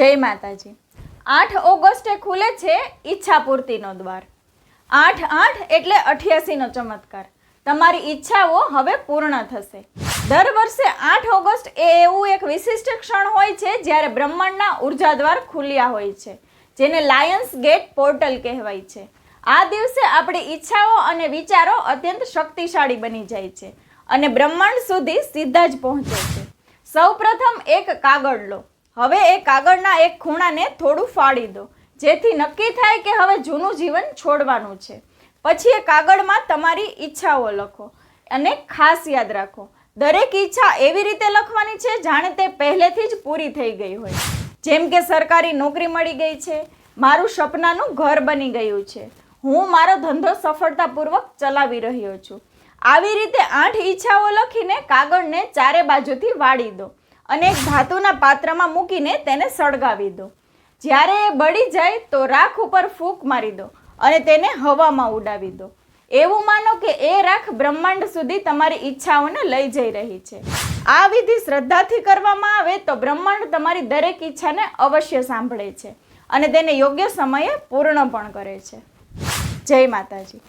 જય માતાજી. આઠ ઓગસ્ટે ખુલે છે ઈચ્છા પૂર્તિનો દ્વાર. આઠ આઠ એટલે અઠ્યાસીનો ચમત્કાર. તમારી ઈચ્છાઓ હવે પૂર્ણ થશે. દર વર્ષે આઠ ઓગસ્ટ એ એવું એક વિશિષ્ટ ક્ષણ હોય છે જ્યારે બ્રહ્માંડના ઊર્જા દ્વાર ખુલ્યા હોય છે, જેને લાયન્સ ગેટ પોર્ટલ કહેવાય છે. આ દિવસે આપણી ઈચ્છાઓ અને વિચારો અત્યંત શક્તિશાળી બની જાય છે અને બ્રહ્માંડ સુધી સીધા જ પહોંચે છે. સૌપ્રથમ એક કાગળ લો. હવે એ કાગળના એક ખૂણાને થોડું ફાડી દો, જેથી નક્કી થાય કે હવે જૂનું જીવન છોડવાનું છે. પછી એ કાગળમાં તમારી ઈચ્છાઓ લખો અને ખાસ યાદ રાખો, દરેક ઈચ્છા એવી રીતે લખવાની છે જાણે તે પહેલેથી જ પૂરી થઈ ગઈ હોય. જેમ કે સરકારી નોકરી મળી ગઈ છે, મારું સપનાનું ઘર બની ગયું છે, હું મારો ધંધો સફળતાપૂર્વક ચલાવી રહ્યો છું. આવી રીતે આઠ ઈચ્છાઓ લખીને કાગળને ચારે બાજુથી વાળી દો. અને એક ધાતુના પાત્રમાં મૂકીને તેને સળગાવી દો. જ્યારે એ બળી જાય તો રાખ ઉપર ફૂંક મારી દો અને તેને હવામાં ઉડાવી દો. એવું માનો કે એ રાખ બ્રહ્માંડ સુધી તમારી ઈચ્છાઓને લઈ જઈ રહી છે. આ વિધિ શ્રદ્ધાથી કરવામાં આવે તો બ્રહ્માંડ તમારી દરેક ઈચ્છાને અવશ્ય સાંભળે છે અને તેને યોગ્ય સમયે પૂર્ણ પણ કરે છે. જય માતાજી.